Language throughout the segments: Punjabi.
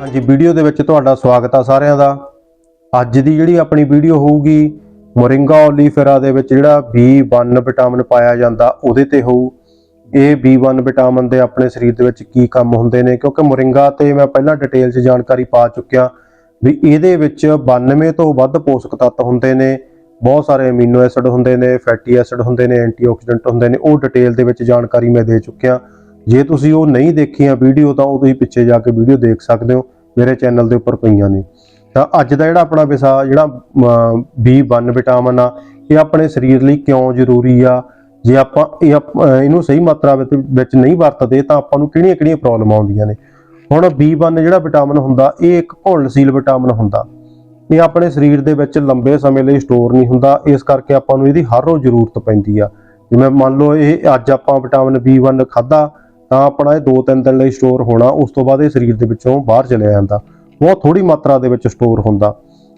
ਹਾਂਜੀ, ਵੀਡੀਓ ਦੇ ਵਿੱਚ ਤੁਹਾਡਾ ਸਵਾਗਤ ਆ ਸਾਰਿਆਂ ਦਾ। ਅੱਜ ਦੀ ਜਿਹੜੀ ਆਪਣੀ ਵੀਡੀਓ ਹੋਊਗੀ, ਮੋਰਿੰਗਾ ਓਲੀਫੇਰਾ ਦੇ ਵਿੱਚ ਜਿਹੜਾ B1 ਵਿਟਾਮਿਨ ਪਾਇਆ ਜਾਂਦਾ, ਉਹਦੇ ਤੇ ਹੋਊ। ਇਹ B1 ਵਿਟਾਮਿਨ ਦੇ ਆਪਣੇ ਸਰੀਰ ਦੇ ਵਿੱਚ ਕੀ ਕੰਮ ਹੁੰਦੇ ਨੇ, ਕਿਉਂਕਿ ਮੋਰਿੰਗਾ ਤੇ ਮੈਂ ਪਹਿਲਾਂ ਡਿਟੇਲ 'ਚ ਜਾਣਕਾਰੀ ਪਾ ਚੁੱਕਿਆ ਵੀ ਇਹਦੇ ਵਿੱਚ 92 ਤੋਂ ਵੱਧ ਪੋਸ਼ਕ ਤੱਤ ਹੁੰਦੇ ਨੇ। ਬਹੁਤ ਸਾਰੇ ਅਮੀਨੋ ਐਸਿਡ ਹੁੰਦੇ ਨੇ ਫੈਟੀ ਐਸਿਡ ਹੁੰਦੇ ਨੇ ਐਂਟੀਆਕਸੀਡੈਂਟ ਹੁੰਦੇ ਨੇ, ਉਹ ਡਿਟੇਲ ਦੇ ਵਿੱਚ ਜਾਣਕਾਰੀ ਮੈਂ ਦੇ ਚੁੱਕਿਆ। ਜੇ ਤੁਸੀਂ ਉਹ ਨਹੀਂ ਦੇਖੀਆਂ ਵੀਡੀਓ, ਤਾਂ ਉਹ ਤੁਸੀਂ ਪਿੱਛੇ ਜਾ ਕੇ ਵੀਡੀਓ ਦੇਖ ਸਕਦੇ ਹੋ। ਮੇਰੇ ਚੈਨਲ ਦੇ ਉੱਪਰ ਪਈਆਂ ਨੇ। ਤਾਂ ਅੱਜ ਦਾ ਜਿਹੜਾ ਆਪਣਾ ਵਿਸ਼ਾ, ਜਿਹੜਾ B1 ਵਿਟਾਮਿਨ ਆ, ਇਹ ਆਪਣੇ ਸਰੀਰ ਲਈ ਕਿਉਂ ਜ਼ਰੂਰੀ ਆ? ਜੇ ਆਪਾਂ, ਇਹ ਆਪ- ਇਹਨੂੰ ਸਹੀ ਮਾਤਰਾ ਵਿੱਚ ਵਿੱਚ ਨਹੀਂ ਵਰਤਦੇ, ਤਾਂ ਆਪਾਂ ਨੂੰ ਕਿਹੜੀਆਂ-ਕਿਹੜੀਆਂ ਪ੍ਰੋਬਲਮ ਆਉਂਦੀਆਂ ਨੇ? ਹੁਣ B1 ਜਿਹੜਾ ਵਿਟਾਮਿਨ ਹੁੰਦਾ, ਇਹ ਇੱਕ ਘੁਲਣਸ਼ੀਲ ਵਿਟਾਮਿਨ ਹੁੰਦਾ। ਇਹ ਆਪਣੇ ਸਰੀਰ ਦੇ ਵਿੱਚ ਲੰਬੇ ਸਮੇਂ ਲਈ ਸਟੋਰ ਨਹੀਂ ਹੁੰਦਾ। ਇਸ ਕਰਕੇ ਆਪਾਂ ਨੂੰ ਇਹਦੀ ਹਰ ਰੋਜ਼ ਜ਼ਰੂਰਤ ਪੈਂਦੀ ਆ। ਜਿਵੇਂ ਮੰਨ ਲਓ, ਇਹ ਅੱਜ ਆਪਾਂ ਵਿਟਾਮਿਨ B1 ਖਾਦਾ ਤਾਂ ਆਪਣਾ ਇਹ 2-3 ਦਿਨ ਲਈ ਸਟੋਰ ਹੋਣਾ, ਉਸ ਤੋਂ ਬਾਅਦ ਇਹ ਸਰੀਰ ਦੇ ਵਿੱਚੋਂ ਬਾਹਰ ਚਲਿਆ ਜਾਂਦਾ। ਬਹੁਤ ਥੋੜੀ ਮਾਤਰਾ ਦੇ ਵਿੱਚ ਸਟੋਰ ਹੁੰਦਾ।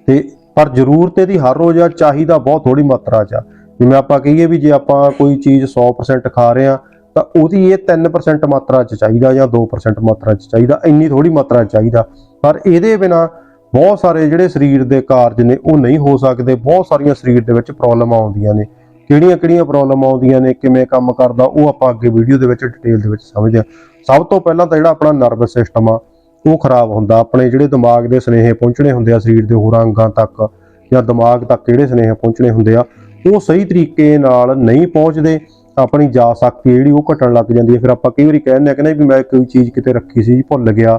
ਤੇ ਪਰ ਜ਼ਰੂਰਤ ਇਹਦੀ ਹਰ ਰੋਜ਼ ਆ, ਚਾਹੀਦਾ ਬਹੁਤ ਥੋੜੀ ਮਾਤਰਾ 'ਚ ਆ। ਜਿਵੇਂ ਆਪਾਂ ਕਹੀਏ ਵੀ ਜੇ ਆਪਾਂ ਕੋਈ ਚੀਜ਼ 100% ਖਾ ਰਹੇ ਆ, ਤਾਂ ਉਹਦੀ ਇਹ 3% ਮਾਤਰਾ 'ਚ ਚਾਹੀਦਾ ਜਾਂ 2% ਮਾਤਰਾ 'ਚ ਚਾਹੀਦਾ, ਇੰਨੀ ਥੋੜੀ ਮਾਤਰਾ 'ਚ ਚਾਹੀਦਾ। ਪਰ ਇਹਦੇ ਬਿਨਾ ਬਹੁਤ ਸਾਰੇ ਜਿਹੜੇ ਸਰੀਰ ਦੇ ਕਾਰਜ ਨੇ, ਉਹ ਨਹੀਂ ਹੋ ਸਕਦੇ। ਬਹੁਤ ਸਾਰੀਆਂ ਸਰੀਰ ਦੇ ਵਿੱਚ ਪ੍ਰੋਬਲਮਾਂ ਆਉਂਦੀਆਂ ਨੇ। ਕਿਹੜੀਆਂ ਕਿਹੜੀਆਂ ਪ੍ਰੋਬਲਮ ਆਉਂਦੀਆਂ ਨੇ, ਕਿਵੇਂ ਕੰਮ ਕਰਦਾ, ਉਹ ਆਪਾਂ ਅੱਗੇ ਵੀਡੀਓ ਦੇ ਵਿੱਚ ਡਿਟੇਲ ਦੇ ਵਿੱਚ ਸਮਝਦੇ ਹਾਂ। ਸਭ ਤੋਂ ਪਹਿਲਾਂ ਤਾਂ ਜਿਹੜਾ ਆਪਣਾ ਨਰਵਸ ਸਿਸਟਮ ਆ, ਉਹ ਖਰਾਬ ਹੁੰਦਾ। ਆਪਣੇ ਜਿਹੜੇ ਦਿਮਾਗ ਦੇ ਸਨੇਹ ਪਹੁੰਚਣੇ ਹੁੰਦੇ ਆ, ਸਰੀਰ ਦੇ ਹੋਰਾਂ ਅੰਗਾਂ ਤੱਕ, ਜਾਂ ਦਿਮਾਗ ਤੱਕ ਕਿਹੜੇ ਸਨੇਹ ਪਹੁੰਚਣੇ ਹੁੰਦੇ ਆ, ਉਹ ਸਹੀ ਤਰੀਕੇ ਨਾਲ ਨਹੀਂ ਪਹੁੰਚਦੇ। ਆਪਣੀ ਜਾ ਸ਼ਕਤੀ ਜਿਹੜੀ, ਉਹ ਘਟਣ ਲੱਗ ਜਾਂਦੀ ਹੈ ਫਿਰ ਆਪਾਂ ਕਈ ਵਾਰੀ ਕਹਿੰਦੇ ਆ ਕਹਿੰਦੇ ਵੀ ਮੈਂ ਕੋਈ ਚੀਜ਼ ਕਿਤੇ ਰੱਖੀ ਸੀ, ਭੁੱਲ ਗਿਆ।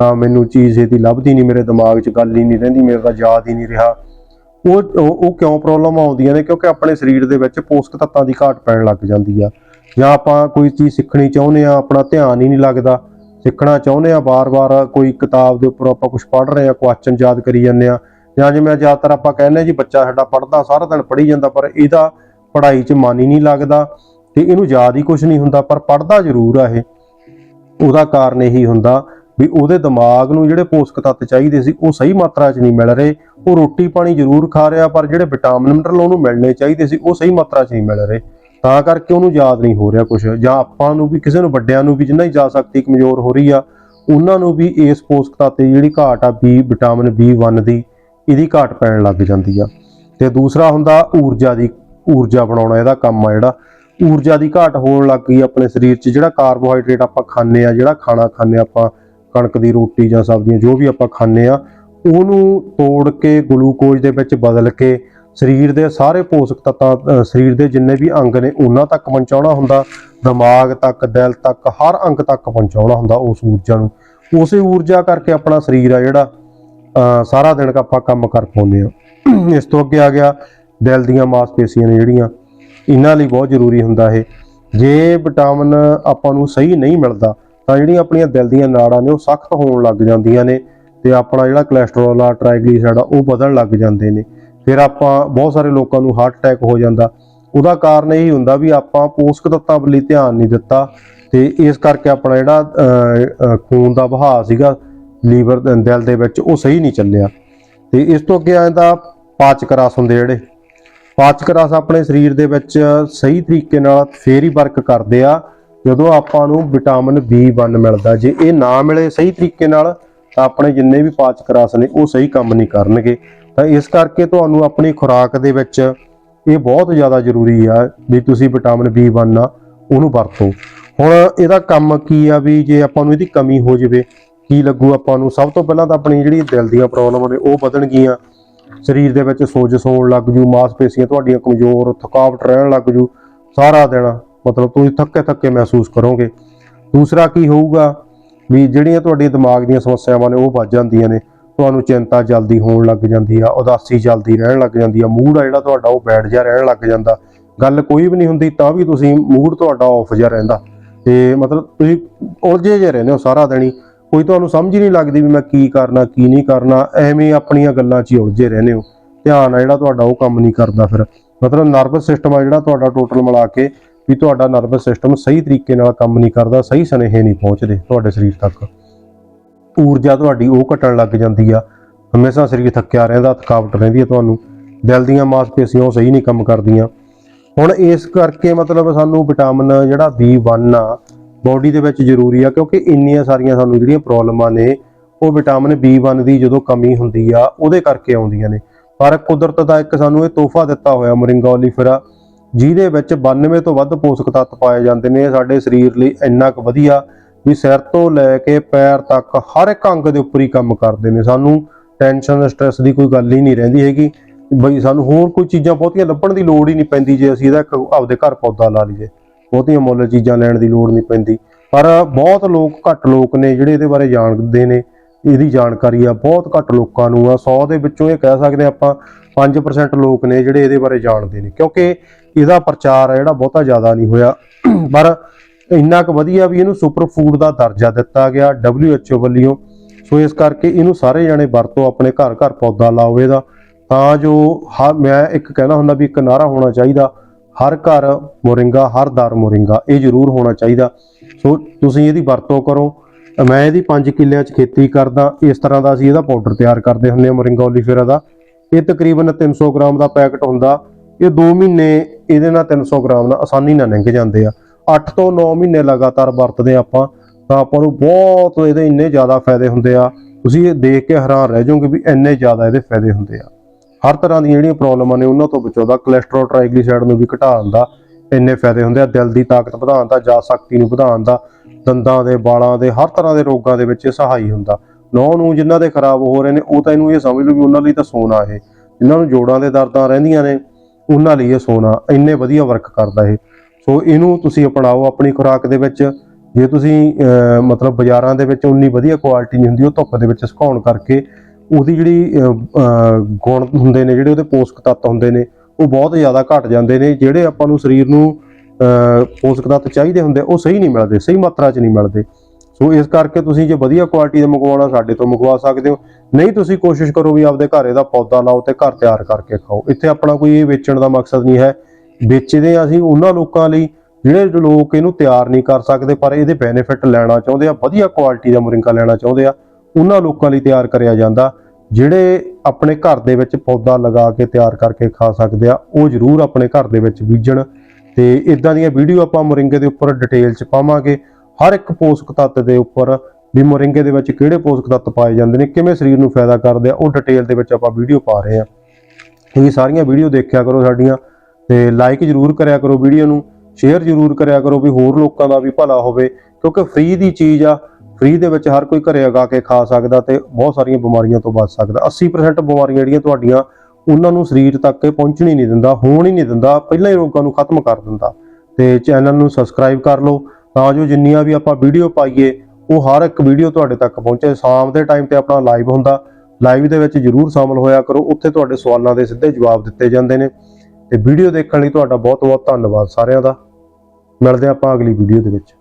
ਤਾਂ ਮੈਨੂੰ ਚੀਜ਼ ਇਹਦੀ ਲੱਭਦੀ ਨਹੀਂ, ਮੇਰੇ ਦਿਮਾਗ 'ਚ ਗੱਲ ਹੀ ਨਹੀਂ ਰਹਿੰਦੀ, ਮੇਰੇ ਤਾਂ ਯਾਦ ਹੀ ਨਹੀਂ ਰਿਹਾ। ਉਹ ਉਹ ਕਿਉਂ ਪ੍ਰੋਬਲਮ ਆਉਂਦੀਆਂ ਨੇ? ਕਿਉਂਕਿ ਆਪਣੇ ਸਰੀਰ ਦੇ ਵਿੱਚ ਪੋਸ਼ਕ ਤੱਤਾਂ ਦੀ ਘਾਟ ਪੈਣ ਲੱਗ ਜਾਂਦੀ ਆ। ਜਾਂ ਆਪਾਂ ਕੋਈ ਚੀਜ਼ ਸਿੱਖਣੀ ਚਾਹੁੰਦੇ ਆ, ਆਪਣਾ ਧਿਆਨ ਹੀ ਨਹੀਂ ਲੱਗਦਾ। ਸਿੱਖਣਾ ਚਾਹੁੰਦੇ ਆ, ਬਾਰ-ਬਾਰ ਕੋਈ ਕਿਤਾਬ ਦੇ ਉੱਪਰ ਆਪਾਂ ਕੁਝ ਪੜ੍ਹ ਰਹੇ ਆ ਕੁਐਸਚਨ ਯਾਦ ਕਰੀ ਜਾਂਦੇ ਆ। ਜਾਂ ਜਿਵੇਂ ਜ਼ਿਆਦਾਤਰ ਆਪਾਂ ਕਹਿੰਦੇ ਜੀ, ਬੱਚਾ ਸਾਡਾ ਪੜ੍ਹਦਾ, ਸਾਰਾ ਦਿਨ ਪੜ੍ਹੀ ਜਾਂਦਾ, ਪਰ ਇਹਦਾ ਪੜ੍ਹਾਈ 'ਚ ਮਨ ਹੀ ਨਹੀਂ ਲੱਗਦਾ ਤੇ ਇਹਨੂੰ ਯਾਦ ਹੀ ਕੁਝ ਨਹੀਂ ਹੁੰਦਾ, ਪਰ ਪੜ੍ਹਦਾ ਜ਼ਰੂਰ ਆ ਇਹ। ਉਹਦਾ ਕਾਰਨ ਇਹੀ ਹੁੰਦਾ ਵੀ ਉਹਦੇ ਦਿਮਾਗ ਨੂੰ ਜਿਹੜੇ ਪੋਸ਼ਕ ਤੱਤ ਚਾਹੀਦੇ ਸੀ, ਉਹ ਸਹੀ ਮਾਤਰਾ 'ਚ ਨਹੀਂ ਮਿਲ ਰਹੇ। ਉਹ ਰੋਟੀ ਪਾਣੀ ਜ਼ਰੂਰ ਖਾ ਰਿਹਾ, ਪਰ ਜਿਹੜੇ ਵਿਟਾਮਿਨ ਮਿਨਰਲ ਉਹਨੂੰ ਮਿਲਣੇ ਚਾਹੀਦੇ ਸੀ, ਉਹ ਸਹੀ ਮਾਤਰਾ 'ਚ ਨਹੀਂ ਮਿਲ ਰਹੇ। ਤਾਂ ਕਰਕੇ ਉਹਨੂੰ ਯਾਦ ਨਹੀਂ ਹੋ ਰਿਹਾ ਕੁਝ ਜਾਂ ਆਪਾਂ ਨੂੰ ਵੀ, ਕਿਸੇ ਨੂੰ ਵੱਡਿਆਂ ਨੂੰ ਵੀ ਜਿੰਨਾ ਹੀ ਜਾ ਸਕਦੀ ਕਮਜ਼ੋਰ ਹੋ ਰਹੀ ਆ, ਉਹਨਾਂ ਨੂੰ ਵੀ ਇਸ ਪੋਸ਼ਕ ਤੱਤ ਦੀ ਜਿਹੜੀ ਘਾਟ ਆ B ਵਿਟਾਮਿਨ B1 ਦੀ, ਇਹਦੀ ਘਾਟ ਪੈਣ ਲੱਗ ਜਾਂਦੀ ਆ। ਤੇ ਦੂਸਰਾ ਹੁੰਦਾ ਊਰਜਾ ਦੀ, ਊਰਜਾ ਬਣਾਉਣਾ, ਇਹਦਾ ਕੰਮ ਆ ਜਿਹੜਾ। ਊਰਜਾ ਦੀ ਘਾਟ ਹੋਣ ਲੱਗ ਗਈ ਆਪਣੇ ਸਰੀਰ 'ਚ, ਜਿਹੜਾ ਕਾਰਬੋਹਾਈਡਰੇਟ ਆਪਾਂ ਖਾਂਦੇ ਆ, ਜਿਹੜਾ ਖਾਣਾ ਖਾਂਦੇ ਆਪਾਂ ਕਣਕ ਦੀ ਰੋਟੀ ਜਾਂ ਸਬਜ਼ੀਆਂ ਜੋ ਵੀ ਆਪਾਂ ਖਾਂਦੇ ਆ ਉਹਨੂੰ ਤੋੜ ਕੇ ਗਲੂਕੋਜ਼ ਦੇ ਵਿੱਚ ਬਦਲ ਕੇ ਸਰੀਰ ਦੇ ਸਾਰੇ ਪੋਸ਼ਕ ਤੱਤਾਂ ਸਰੀਰ ਦੇ ਜਿੰਨੇ ਵੀ ਅੰਗ ਨੇ ਉਹਨਾਂ ਤੱਕ ਪਹੁੰਚਾਉਣਾ ਹੁੰਦਾ, ਦਿਮਾਗ ਤੱਕ, ਦਿਲ ਤੱਕ, ਹਰ ਅੰਗ ਤੱਕ ਪਹੁੰਚਾਉਣਾ ਹੁੰਦਾ ਉਸ ਊਰਜਾ ਨੂੰ। ਉਸੇ ਊਰਜਾ ਕਰਕੇ ਆਪਣਾ ਸਰੀਰ ਆ ਜਿਹੜਾ ਸਾਰਾ ਦਿਨ ਆਪਾਂ ਕੰਮ ਕਰ ਪਾਉਂਦੇ ਆ ਇਸ ਤੋਂ ਅੱਗੇ ਆ ਗਿਆ, ਦਿਲ ਦੀਆਂ ਮਾਸਪੇਸ਼ੀਆਂ ਨੇ ਜਿਹੜੀਆਂ, ਇਹਨਾਂ ਲਈ ਬਹੁਤ ਜ਼ਰੂਰੀ ਹੁੰਦਾ ਇਹ। ਜੇ ਵਿਟਾਮਿਨ ਆਪਾਂ ਨੂੰ ਸਹੀ ਨਹੀਂ ਮਿਲਦਾ ਤਾਂ ਜਿਹੜੀਆਂ ਆਪਣੀਆਂ ਦਿਲ ਦੀਆਂ ਨਾੜਾਂ ਨੇ ਉਹ ਸਖਤ ਹੋਣ ਲੱਗ ਜਾਂਦੀਆਂ ਨੇ ਤੇ ਆਪਣਾ ਜਿਹੜਾ ਕੋਲੇਸਟ੍ਰੋਲ ਆ ਟ੍ਰਾਈਗਲੀਸਰਾਈਡ ਆ, ਉਹ ਵਧਣ ਲੱਗ ਜਾਂਦੇ ਨੇ। ਫਿਰ ਆਪਾਂ ਬਹੁਤ ਸਾਰੇ ਲੋਕਾਂ ਨੂੰ ਹਾਰਟ ਅਟੈਕ ਹੋ ਜਾਂਦਾ। ਉਹਦਾ ਕਾਰਨ ਇਹ ਹੁੰਦਾ ਵੀ ਆਪਾਂ ਪੋਸ਼ਕ ਤੱਤਾਂ ਵੱਲ ਧਿਆਨ ਨਹੀਂ ਦਿੱਤਾ ਤੇ ਇਸ ਕਰਕੇ ਆਪਣਾ ਜਿਹੜਾ ਖੂਨ ਦਾ ਵਹਾਅ ਸੀਗਾ, ਲੀਵਰ ਦਿਲ ਦੇ ਵਿੱਚ ਉਹ ਸਹੀ ਨਹੀਂ ਚੱਲਿਆ। ਤੇ ਇਸ ਤੋਂ ਅੱਗੇ ਆ ਜਾਂਦਾ ਪਾਚਕ ਰਸ ਹੁੰਦੇ ਜਿਹੜੇ। ਪਾਚਕ ਰਸ ਆਪਣੇ ਸਰੀਰ ਦੇ ਵਿੱਚ ਸਹੀ ਤਰੀਕੇ ਨਾਲ ਫੇਰ ਹੀ ਵਰਕ ਕਰਦੇ ਆ। ਜਦੋਂ ਆਪਾਂ ਨੂੰ ਵਿਟਾਮਿਨ B1 ਮਿਲਦਾ, ਜੇ ਇਹ ਨਾ ਮਿਲੇ ਸਹੀ ਤਰੀਕੇ ਨਾਲ, ਤਾਂ ਆਪਣੇ ਜਿੰਨੇ ਵੀ ਪਾਚਕ ਰਸ ਨੇ, ਉਹ ਸਹੀ ਕੰਮ ਨਹੀਂ ਕਰਨਗੇ। ਤਾਂ ਇਸ ਕਰਕੇ ਤੁਹਾਨੂੰ ਆਪਣੀ ਖੁਰਾਕ ਦੇ ਵਿੱਚ ਇਹ ਬਹੁਤ ਜ਼ਿਆਦਾ ਜ਼ਰੂਰੀ ਆ ਵੀ ਤੁਸੀਂ ਵਿਟਾਮਿਨ B1 ਆ ਉਹਨੂੰ ਵਰਤੋ। ਹੁਣ ਇਹਦਾ ਕੰਮ ਕੀ ਆ ਵੀ ਜੇ ਆਪਾਂ ਨੂੰ ਇਹਦੀ ਕਮੀ ਹੋ ਜਾਵੇ, ਕੀ ਲੱਗੂ ਆਪਾਂ ਨੂੰ? ਸਭ ਤੋਂ ਪਹਿਲਾਂ ਤਾਂ ਆਪਣੀ ਜਿਹੜੀ ਦਿਲ ਦੀਆਂ ਪ੍ਰੋਬਲਮਾਂ ਨੇ, ਉਹ ਵਧਣਗੀਆਂ। ਸਰੀਰ ਦੇ ਵਿੱਚ ਸੋਜਸ ਹੋਣ ਲੱਗ ਜੂ, ਮਾਸਪੇਸ਼ੀਆਂ ਤੁਹਾਡੀਆਂ ਕਮਜ਼ੋਰ, ਥਕਾਵਟ ਰਹਿਣ ਲੱਗ ਜੂ, ਸਾਰਾ ਦਿਨ ਮਤਲਬ ਤੁਸੀਂ ਥੱਕੇ ਥੱਕੇ ਮਹਿਸੂਸ ਕਰੋਗੇ। ਦੂਸਰਾ ਕੀ ਹੋਊਗਾ ਵੀ ਜਿਹੜੀਆਂ ਤੁਹਾਡੇ ਦਿਮਾਗ ਦੀਆਂ ਸਮੱਸਿਆਵਾਂ ਨੇ ਉਹ ਵੱਧ ਜਾਂਦੀਆਂ ਨੇ। ਤੁਹਾਨੂੰ ਚਿੰਤਾ ਜਲਦੀ ਹੋਣ ਲੱਗ ਜਾਂਦੀ ਆ, ਉਦਾਸੀ ਜਲਦੀ ਰਹਿਣ ਲੱਗ ਜਾਂਦੀ ਆ, ਮੂਡ ਆ ਜਿਹੜਾ ਤੁਹਾਡਾ ਉਹ ਬੈਠ ਜਾ ਰਹਿਣ ਲੱਗ ਜਾਂਦਾ। ਗੱਲ ਕੋਈ ਵੀ ਨਹੀਂ ਹੁੰਦੀ ਤਾਂ ਵੀ ਤੁਸੀਂ ਮੂਡ ਤੁਹਾਡਾ ਆਫ ਜਿਹਾ ਰਹਿੰਦਾ। ਤੇ ਮਤਲਬ ਤੁਸੀਂ ਉਲਝੇ ਜੇ ਰਹਿੰਦੇ ਹੋ ਸਾਰਾ ਦਿਨ ਹੀ। ਕੋਈ ਤੁਹਾਨੂੰ ਸਮਝ ਹੀ ਨਹੀਂ ਲੱਗਦੀ ਵੀ ਮੈਂ ਕੀ ਕਰਨਾ, ਕੀ ਨਹੀਂ ਕਰਨਾ, ਐਵੇਂ ਆਪਣੀਆਂ ਗੱਲਾਂ 'ਚ ਹੀ ਉਲਝੇ ਰਹਿੰਦੇ ਹੋ। ਧਿਆਨ ਆ ਜਿਹੜਾ ਤੁਹਾਡਾ ਉਹ ਕੰਮ ਨਹੀਂ ਕਰਦਾ ਫਿਰ। ਮਤਲਬ ਨਰਵਸ ਸਿਸਟਮ ਆ ਜਿਹੜਾ ਤੁਹਾਡਾ ਟੋਟਲ ਮਿਲਾ ਕੇ ਵੀ ਤੁਹਾਡਾ ਨਰਵਸ ਸਿਸਟਮ ਸਹੀ ਤਰੀਕੇ ਨਾਲ ਕੰਮ ਨਹੀਂ ਕਰਦਾ, ਸਹੀ ਸਨੇਹੇ ਨਹੀਂ ਪਹੁੰਚਦੇ ਤੁਹਾਡੇ ਸਰੀਰ ਤੱਕ। ਊਰਜਾ ਤੁਹਾਡੀ ਉਹ ਘਟਣ ਲੱਗ ਜਾਂਦੀ ਆ, ਹਮੇਸ਼ਾ ਸਰੀਰ ਥੱਕਿਆ ਰਹਿੰਦਾ, ਥਕਾਵਟ ਰਹਿੰਦੀ ਆ ਤੁਹਾਨੂੰ। ਦਿਲ ਦੀਆਂ ਮਾਸਪੇਸ਼ੀਆਂ ਉਹ ਸਹੀ ਨਹੀਂ ਕੰਮ ਕਰਦੀਆਂ। ਹੁਣ ਇਸ ਕਰਕੇ ਮਤਲਬ ਸਾਨੂੰ ਵਿਟਾਮਿਨ ਜਿਹੜਾ B1 ਆ ਬਾਡੀ ਦੇ ਵਿੱਚ ਜ਼ਰੂਰੀ ਆ, ਕਿਉਂਕਿ ਇੰਨੀਆਂ ਸਾਰੀਆਂ ਸਾਨੂੰ ਜਿਹੜੀਆਂ ਪ੍ਰੋਬਲਮਾਂ ਨੇ, ਉਹ ਵਿਟਾਮਿਨ B1 ਦੀ ਜਦੋਂ ਕਮੀ ਹੁੰਦੀ ਆ, ਉਹਦੇ ਕਰਕੇ ਆਉਂਦੀਆਂ ਨੇ। ਪਰ ਕੁਦਰਤ ਦਾ ਇੱਕ ਸਾਨੂੰ ਇਹ ਤੋਹਫਾ ਦਿੱਤਾ ਹੋਇਆ ਮੋਰਿੰਗਾ ਓਲੀਫੇਰਾ ਜਿਹਦੇ ਵਿੱਚ 92 ਤੋਂ ਵੱਧ ਪੋਸ਼ਕ ਤੱਤ ਪਾਏ ਜਾਂਦੇ ਨੇ। ਸਾਡੇ ਸਰੀਰ ਲਈ ਇੰਨਾ ਕੁ ਵਧੀਆ ਵੀ ਸਿਰ ਤੋਂ ਲੈ ਕੇ ਪੈਰ ਤੱਕ ਹਰ ਇੱਕ ਅੰਗ ਦੇ ਉੱਪਰ ਹੀ ਕੰਮ ਕਰਦੇ ਨੇ। ਸਾਨੂੰ ਟੈਨਸ਼ਨ, ਸਟ੍ਰੈਸ ਦੀ ਕੋਈ ਗੱਲ ਹੀ ਨਹੀਂ ਰਹਿੰਦੀ ਹੈਗੀ। ਬਈ ਸਾਨੂੰ ਹੋਰ ਕੋਈ ਚੀਜ਼ਾਂ ਬਹੁਤੀਆਂ ਲੱਭਣ ਦੀ ਲੋੜ ਹੀ ਨਹੀਂ ਪੈਂਦੀ ਜੇ ਅਸੀਂ ਇਹਦਾ ਆਪਦੇ ਘਰ ਪੌਦਾ ਲਾ ਲਈਏ। ਬਹੁਤੀਆਂ ਮੁੱਲ ਚੀਜ਼ਾਂ ਲੈਣ ਦੀ ਲੋੜ ਨਹੀਂ ਪੈਂਦੀ। ਪਰ ਬਹੁਤ ਲੋਕ, ਘੱਟ ਲੋਕ ਨੇ ਜਿਹੜੇ ਇਹਦੇ ਬਾਰੇ ਜਾਣਦੇ ਨੇ। ਇਹਦੀ ਜਾਣਕਾਰੀ ਆ, ਬਹੁਤ ਘੱਟ ਲੋਕਾਂ ਨੂੰ ਆ। 100 ਦੇ ਵਿੱਚੋਂ ਇਹ ਕਹਿ ਸਕਦੇ ਆਪਾਂ 5% ਲੋਕ ਨੇ ਜਿਹੜੇ ਇਹਦੇ ਬਾਰੇ ਜਾਣਦੇ ਨੇ, ਕਿਉਂਕਿ ਇਹਦਾ ਪ੍ਰਚਾਰ ਹੈ ਜਿਹੜਾ ਬਹੁਤਾ ਜ਼ਿਆਦਾ ਨਹੀਂ ਹੋਇਆ। ਪਰ ਇੰਨਾ ਕੁ ਵਧੀਆ ਵੀ ਇਹਨੂੰ ਸੁਪਰ ਫੂਡ ਦਾ ਦਰਜਾ ਦਿੱਤਾ ਗਿਆ WHO ਵੱਲੋਂ। ਸੋ ਇਸ ਕਰਕੇ ਇਹਨੂੰ ਸਾਰੇ ਜਣੇ ਵਰਤੋ ਆਪਣੇ ਘਰ ਘਰ ਪੌਦਾ ਲਾਓ ਇਹਦਾ। ਤਾਂ ਜੋ ਹ- ਮੈਂ ਇੱਕ ਕਹਿਣਾ ਹੁੰਦਾ ਵੀ ਇੱਕ ਨਾਰਾ ਹੋਣਾ ਚਾਹੀਦਾ। ਹਰ ਘਰ ਮੋਰਿੰਗਾ, ਹਰ ਦਰ ਮੋਰਿੰਗਾ, ਇਹ ਜ਼ਰੂਰ ਹੋਣਾ ਚਾਹੀਦਾ। ਸੋ ਤੁਸੀਂ ਇਹਦੀ ਵਰਤੋਂ ਕਰੋ। ਮੈਂ ਇਹਦੀ 5 ਕਿੱਲਿਆਂ 'ਚ ਖੇਤੀ ਕਰਦਾ। ਇਸ ਤਰ੍ਹਾਂ ਦਾ ਅਸੀਂ ਇਹਦਾ ਪਾਊਡਰ ਤਿਆਰ ਕਰਦੇ ਹੁੰਦੇ ਹਾਂ ਮੋਰਿੰਗਾ ਓਲੀਫੇਰਾ ਦਾ। ਇਹ ਤਕਰੀਬਨ 300 ਗ੍ਰਾਮ ਦਾ ਪੈਕਟ ਹੁੰਦਾ। ਇਹ 2 ਮਹੀਨੇ ਇਹਦੇ ਨਾਲ 300 ਗ੍ਰਾਮ ਨਾਲ ਆਸਾਨੀ ਨਾਲ ਲੰਘ ਜਾਂਦੇ ਆ। 8 ਤੋਂ 9 ਮਹੀਨੇ ਲਗਾਤਾਰ ਵਰਤਦੇ ਆਪਾਂ, ਤਾਂ ਆਪਾਂ ਨੂੰ ਬਹੁਤ ਇਹਦੇ ਇੰਨੇ ਜ਼ਿਆਦਾ ਫਾਇਦੇ ਹੁੰਦੇ ਆ। ਤੁਸੀਂ ਇਹ ਦੇਖ ਕੇ ਹੈਰਾਨ ਰਹਿ ਜਾਓਗੇ ਵੀ ਇੰਨੇ ਜ਼ਿਆਦਾ ਇਹਦੇ ਫਾਇਦੇ ਹੁੰਦੇ ਆ। ਹਰ ਤਰ੍ਹਾਂ ਦੀਆਂ ਜਿਹੜੀਆਂ ਪ੍ਰੋਬਲਮਾਂ ਨੇ ਉਹਨਾਂ ਤੋਂ ਬਚਾਉਂਦਾ ਕੋਲੇਸਟ੍ਰੋਲ ਟ੍ਰਾਈਗਲੀਸਰਾਈਡ ਨੂੰ ਵੀ ਘਟਾਉਣ ਦਾ ਇੰਨੇ ਫਾਇਦੇ ਹੁੰਦੇ ਆ। ਦਿਲ ਦੀ ਤਾਕਤ ਵਧਾਉਣ ਦਾ, ਜਾ ਸ਼ਕਤੀ ਨੂੰ ਵਧਾਉਣ ਦਾ, ਦੰਦਾਂ ਦੇ, ਵਾਲਾਂ ਦੇ, ਹਰ ਤਰ੍ਹਾਂ ਦੇ ਰੋਗਾਂ ਦੇ ਵਿੱਚ ਇਹ ਸਹਾਈ ਹੁੰਦਾ। ਨੌ ਨੂੰ ਜਿਨ੍ਹਾਂ ਦੇ ਖਰਾਬ ਹੋ ਰਹੇ ਨੇ, ਉਹ ਤਾਂ ਇਹਨੂੰ ਇਹ ਸਮਝ ਲਓ ਵੀ ਉਹਨਾਂ ਲਈ ਤਾਂ ਸੋਨਾ ਇਹ। ਜਿਨ੍ਹਾਂ ਨੂੰ ਜੋੜਾਂ ਦੇ ਦਰਦਾਂ ਰਹਿੰਦੀਆਂ ਨੇ, ਉਹਨਾਂ ਲਈ ਇਹ ਸੋਨਾ ਇੰਨੇ ਵਧੀਆ ਵਰਕ ਕਰਦਾ ਇਹ। ਸੋ ਇਹਨੂੰ ਤੁਸੀਂ ਅਪਣਾਓ ਆਪਣੀ ਖੁਰਾਕ ਦੇ ਵਿੱਚ। ਜੇ ਤੁਸੀਂ ਮਤਲਬ ਬਾਜ਼ਾਰਾਂ ਦੇ ਵਿੱਚ ਉਨੀ ਵਧੀਆ ਕੁਆਲਿਟੀ ਨਹੀਂ ਹੁੰਦੀ ਉਹ ਧੁੱਪ ਦੇ ਵਿੱਚ ਸੁਕਾਉਣ ਕਰਕੇ ਉਹਦੀ ਜਿਹੜੀ ਗੁਣ ਹੁੰਦੇ ਨੇ, ਜਿਹੜੇ ਉਹਦੇ ਪੋਸ਼ਕ ਤੱਤ ਹੁੰਦੇ ਨੇ, ਉਹ ਬਹੁਤ ਜ਼ਿਆਦਾ ਘਟ ਜਾਂਦੇ ਨੇ। ਜਿਹੜੇ ਆਪਾਂ ਨੂੰ ਸਰੀਰ ਨੂੰ ਪੋਸ਼ਕ ਤੱਤ ਚਾਹੀਦੇ ਹੁੰਦੇ, ਉਹ ਸਹੀ ਨਹੀਂ ਮਿਲਦੇ, ਸਹੀ ਮਾਤਰਾ 'ਚ ਨਹੀਂ ਮਿਲਦੇ। ਸੋ ਇਸ ਕਰਕੇ ਤੁਸੀਂ ਜੇ ਵਧੀਆ ਕੁਆਲਿਟੀ ਦਾ ਮੰਗਵਾਉਣਾ ਸਾਡੇ ਤੋਂ ਮੰਗਵਾ ਸਕਦੇ ਹੋ। ਨਹੀਂ, ਤੁਸੀਂ ਕੋਸ਼ਿਸ਼ ਕਰੋ ਵੀ ਆਪਦੇ ਘਰ ਇਹਦਾ ਪੌਦਾ ਲਾਓ ਤੇ ਘਰ ਤਿਆਰ ਕਰਕੇ ਖਾਓ। ਇੱਥੇ ਆਪਣਾ ਕੋਈ ਇਹ ਵੇਚਣ ਦਾ ਮਕਸਦ ਨਹੀਂ ਹੈ। ਵੇਚਦੇ ਹਾਂ ਅਸੀਂ ਉਹਨਾਂ ਲੋਕਾਂ ਲਈ ਜਿਹੜੇ ਲੋਕ ਇਹਨੂੰ ਤਿਆਰ ਨਹੀਂ ਕਰ ਸਕਦੇ, ਪਰ ਇਹਦੇ ਬੈਨੀਫਿਟ ਲੈਣਾ ਚਾਹੁੰਦੇ ਆ, ਵਧੀਆ ਕੁਆਲਿਟੀ ਦਾ ਮੁਰਿੰਗਾ ਲੈਣਾ ਚਾਹੁੰਦੇ ਆ, ਉਹਨਾਂ ਲੋਕਾਂ ਲਈ ਤਿਆਰ ਕਰਿਆ ਜਾਂਦਾ। ਜਿਹੜੇ ਆਪਣੇ ਘਰ ਦੇ ਵਿੱਚ ਪੌਦਾ ਲਗਾ ਕੇ ਤਿਆਰ ਕਰਕੇ ਖਾ ਸਕਦੇ ਆ, ਉਹ ਜ਼ਰੂਰ ਆਪਣੇ ਘਰ ਦੇ ਵਿੱਚ ਬੀਜਣ। ਤੇ ਇਦਾਂ ਦੀਆਂ ਵੀਡੀਓ ਆਪਾਂ ਮੁਰਿੰਗੇ ਦੇ ਉੱਪਰ ਡਿਟੇਲ ਚ ਪਾਵਾਂਗੇ। ਹਰ ਇੱਕ ਪੋਸ਼ਕ ਤੱਤ ਦੇ ਉੱਪਰ ਵੀ ਮੋਰਿੰਗੇ ਦੇ ਵਿੱਚ ਕਿਹੜੇ ਪੋਸ਼ਕ ਤੱਤ ਪਾਏ ਜਾਂਦੇ ਨੇ, ਕਿਵੇਂ ਸਰੀਰ ਨੂੰ ਫਾਇਦਾ ਕਰਦੇ ਆ, ਉਹ ਡਿਟੇਲ ਦੇ ਵਿੱਚ ਆਪਾਂ ਵੀਡੀਓ ਪਾ ਰਹੇ ਆ। ਇਹ ਸਾਰੀਆਂ ਵੀਡੀਓ ਦੇਖਿਆ ਕਰੋ ਸਾਡੀਆਂ ਤੇ ਲਾਈਕ ਜਰੂਰ ਕਰਿਆ ਕਰੋ ਵੀਡੀਓ ਨੂੰ ਸ਼ੇਅਰ ਜਰੂਰ ਕਰਿਆ ਕਰੋ ਵੀ ਹੋਰ ਲੋਕਾਂ ਦਾ ਵੀ ਭਲਾ ਹੋਵੇ, ਕਿਉਂਕਿ ਫ੍ਰੀ ਦੀ ਚੀਜ਼ ਆ ਫ੍ਰੀ ਦੇ ਵਿੱਚ ਹਰ ਕੋਈ ਘਰੇ ਅਗਾ ਕੇ ਖਾ ਸਕਦਾ ਤੇ ਬਹੁਤ ਸਾਰੀਆਂ ਬਿਮਾਰੀਆਂ ਤੋਂ ਬਚ ਸਕਦਾ। 80% ਬਿਮਾਰੀਆਂ ਜਿਹੜੀਆਂ ਤੁਹਾਡੀਆਂ, ਉਹਨਾਂ ਨੂੰ ਸਰੀਰ ਤੱਕ ਪਹੁੰਚਣੀ ਨਹੀਂ ਦਿੰਦਾ, ਹੋਣ ਹੀ ਨਹੀਂ ਦਿੰਦਾ, ਪਹਿਲਾਂ ਹੀ ਰੋਗਾਂ ਨੂੰ ਖਤਮ ਕਰ ਦਿੰਦਾ। ਤੇ ਚੈਨਲ ਨੂੰ ਸਬਸਕ੍ਰਾਈਬ ਕਰ ਲਓ ਤਾਂ ਜੋ ਜਿੰਨੀਆਂ ਵੀ ਆਪਾਂ ਵੀਡੀਓ ਪਾਈਏ, ਉਹ ਹਰ ਇੱਕ ਵੀਡੀਓ ਤੁਹਾਡੇ ਤੱਕ ਪਹੁੰਚੇ। ਸ਼ਾਮ ਦੇ ਟਾਈਮ ਤੇ ਆਪਣਾ ਲਾਈਵ ਹੁੰਦਾ। ਲਾਈਵ ਦੇ ਵਿੱਚ ਜਰੂਰ ਸ਼ਾਮਲ ਹੋਇਆ ਕਰੋ। ਉੱਥੇ ਤੁਹਾਡੇ ਸਵਾਲਾਂ ਦੇ ਸਿੱਧੇ ਜਵਾਬ ਦਿੱਤੇ ਜਾਂਦੇ ਨੇ। ਤੇ ਵੀਡੀਓ ਦੇਖਣ ਲਈ ਤੁਹਾਡਾ ਬਹੁਤ ਬਹੁਤ ਧੰਨਵਾਦ ਸਾਰਿਆਂ ਦਾ। ਮਿਲਦੇ ਹਾਂ ਆਪਾਂ ਅਗਲੀ ਵੀਡੀਓ ਦੇ ਵਿੱਚ।